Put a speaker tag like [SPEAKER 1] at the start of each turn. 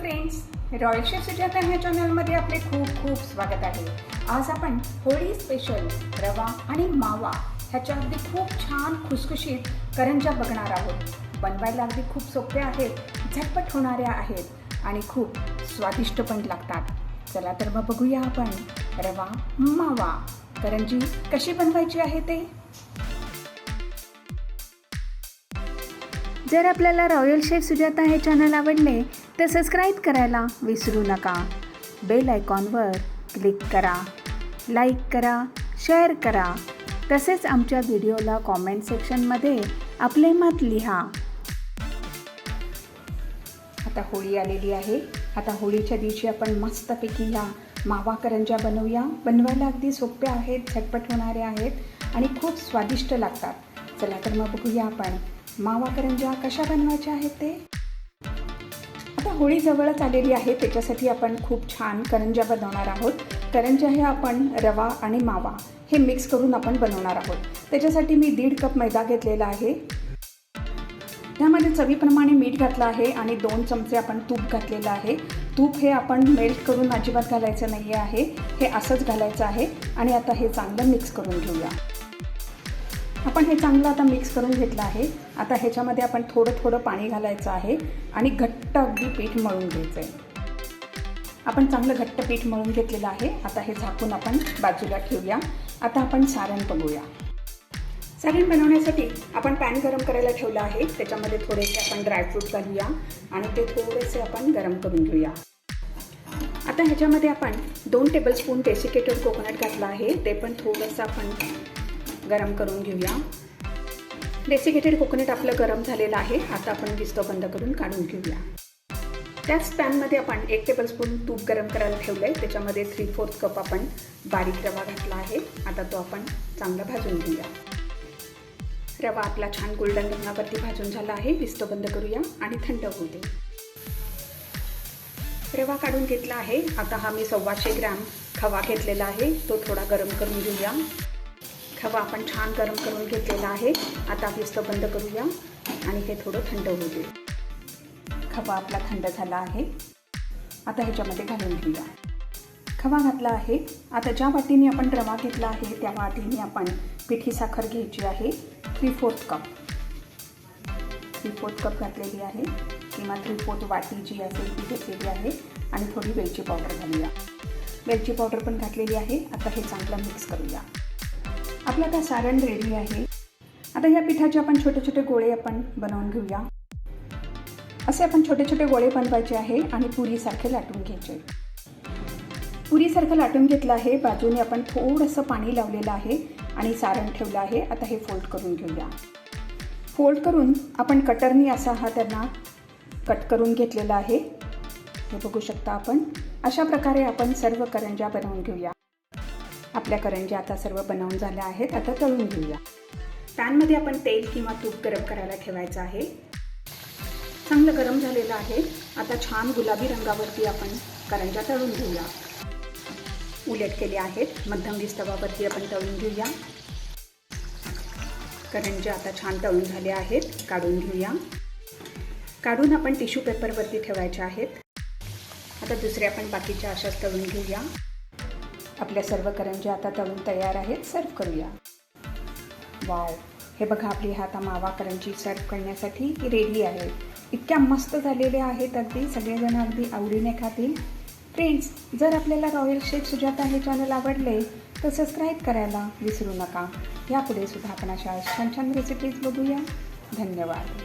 [SPEAKER 1] Friends royal chef Sujata ह्या चॅनलमध्ये आपले खूप खूप स्वागत आहे. आज आपण होळी स्पेशल रवा आणि मावा ह्याच्या अगदी खूप छान खुसखुशीत करंजा बघणार आहोत. बनवायला अगदी खूप सोप्या आहेत झटपट होणाऱ्या आहेत आणि खूप स्वादिष्ट पण लागतात. चला तर मग बघूया आपण रवा मावा करंजी कशी बनवायची आहे ते?
[SPEAKER 2] जर आपल्याला रॉयल शेफ सुजाता हे चॅनल आवडले तर सबस्क्राईब करायला विसरू नका. बेल आयकॉनवर क्लिक करा. लाईक करा शेअर करा. तसेच आमच्या व्हिडिओला कॉमेंट सेक्शनमध्ये आपले मत लिहा.
[SPEAKER 1] आता होळी आलेली आहे. आता होळीच्या दिवशी आपण मस्तपैकी या मावा करंज्या बनवूया. बनवायला अगदी सोप्या आहेत झटपट होणाऱ्या आहेत आणि खूप स्वादिष्ट लागतात. चला तर मग बघूया आपण मावा करंज्या कशा बनवायच्या आहेत ते. आता होळी जवळच आलेली आहे. त्याच्यासाठी आपण खूप छान करंज्या बनवणार आहोत. करंज्या हे आपण रवा आणि मावा हे मिक्स करून आपण बनवणार आहोत. त्याच्यासाठी मी दीड कप मैदा घेतलेला आहे. त्यामध्ये चवीप्रमाणे मीठ घातलं आहे आणि दोन चमचे आपण तूप घातलेलं आहे. तूप हे आपण मेल्ट करून अजिबात घालायचं नाही आहे. हे असंच घालायचं आहे आणि आता हे चांगलं मिक्स करून घेऊया. आपण हे चांगलं आता मिक्स करून घेतलं आहे. आता ह्याच्यामध्ये आपण थोडं थोडं पाणी घालायचं आहे आणि घट्ट अगदी पीठ मळून घ्यायचं आहे आपण चांगलं घट्ट पीठ मळून घेतलेलं आहे. आता हे झाकून आपण बाजूला ठेवूया. आता आपण सारण बघूया सारण बनवण्यासाठी आपण पॅन गरम करायला ठेवलं आहे. त्याच्यामध्ये थोडेसे आपण ड्रायफ्रूट घालूया आणि ते थोडेसे आपण गरम करून घेऊया. आता ह्याच्यामध्ये आपण दोन टेबलस्पून डेसिकेटेड कोकोनट घातलं आहे. ते पण थोडंसं आपण गरम करून घेऊया. डेसिकेटेड कोकोनट आपलं गरम झालेलं आहे. आता आपण गिस्तो बंद करून काढून घेऊया. त्याच पॅनमध्ये आपण एक टेबलस्पून तूप गरम करायला ठेवलं आहे त्याच्यामध्ये थ्री फोर्थ कप आपण बारीक रवा घातला आहे. आता तो आपण चांगला भाजून घेऊया. रवा आपला छान गोल्डन रंगावरती भाजून झाला आहे. विस्तो बंद करूया आणि थंड होऊ दे. रवा काढून घेतला आहे. आता हा मी सव्वाशे ग्रॅम खवा घेतलेला आहे. तो थोडा गरम करून घेऊया. खवा आपण छान गरम करून घेतलेला आहे. आता विस्तो बंद करूया आणि हे थोडं थंड होऊ दे. खवा आपला थंड झाला आहे. आता ह्याच्यामध्ये घालून घेऊया. खवा घातला आहे. आता ज्या वाटीने आपण रवा घेतला आहे त्या वाटीने आपण पिठी साखर घ्यायची आहे. Three fourth cup. Three fourth cup घातलेली आहे. किंवा थ्री फोर्थ वाटी जी असेल ती घेतलेली आहे. आणि थोडी वेलची पावडर घालूया. वेलची पावडर पण घातलेली आहे. आता हे चांगलं मिक्स करूया. आपलं आता सारण रेडी आहे. आता या पिठाचे आपण छोटे छोटे गोळे आपण बनवून घेऊया. असे आपण छोटे छोटे गोळे बनवायचे आहे आणि पुरीसारखे लाटून घ्यायचे. पुरीसारखं लाटून घेतलं आहे. बाजूने आपण थोडंसं पाणी लावलेलं आहे आणि सारण ठेवलं आहे. आता हे फोल्ड करून घेऊया. फोल्ड करून आपण कटरनी असा हा त्यांना कट करून घेतलेला आहे. हे बघू शकता आपण. अशा प्रकारे आपण सर्व करंज्या बनवून घेऊया. आपल्या करंजी आता सर्व बनवून झाल्या आहेत आता तळून घेऊया. पॅनमध्ये आपण तेल किंवा तूप गरम करायला ठेवायचं आहे. चांगलं गरम झालेलं आहे. आता छान गुलाबी रंगावरती आपण करंजा तळून घेऊया. उलट केले आहेत. मध्यम विस्तवावरती आपण तळून घेऊया. करंजे आता छान तळून झाले आहेत. काढून घेऊया. काढून आपण टिश्यू पेपरवरती ठेवायचे आहेत. आता दुसऱ्या आपण बाकीच्या अशाच तळून घेऊया. आपल्या सर्व करंज्या आता तळून तयार आहेत सर्व करूया. वाव हे बघा आपली आता मावा करंजी सर्व करण्यासाठी रेडी आहे. इतक्या मस्त झालेल्या आहेत अगदी सगळेजण अगदी आवडीने खातील. फ्रेंड्स जर आपल्याला रॉयल शेफ सुजाता हे चॅनल आवडले तर सबस्क्राईब करायला विसरू नका. यापुढे सुद्धा आपण अशा छान छान रेसिपीज बघूया. धन्यवाद.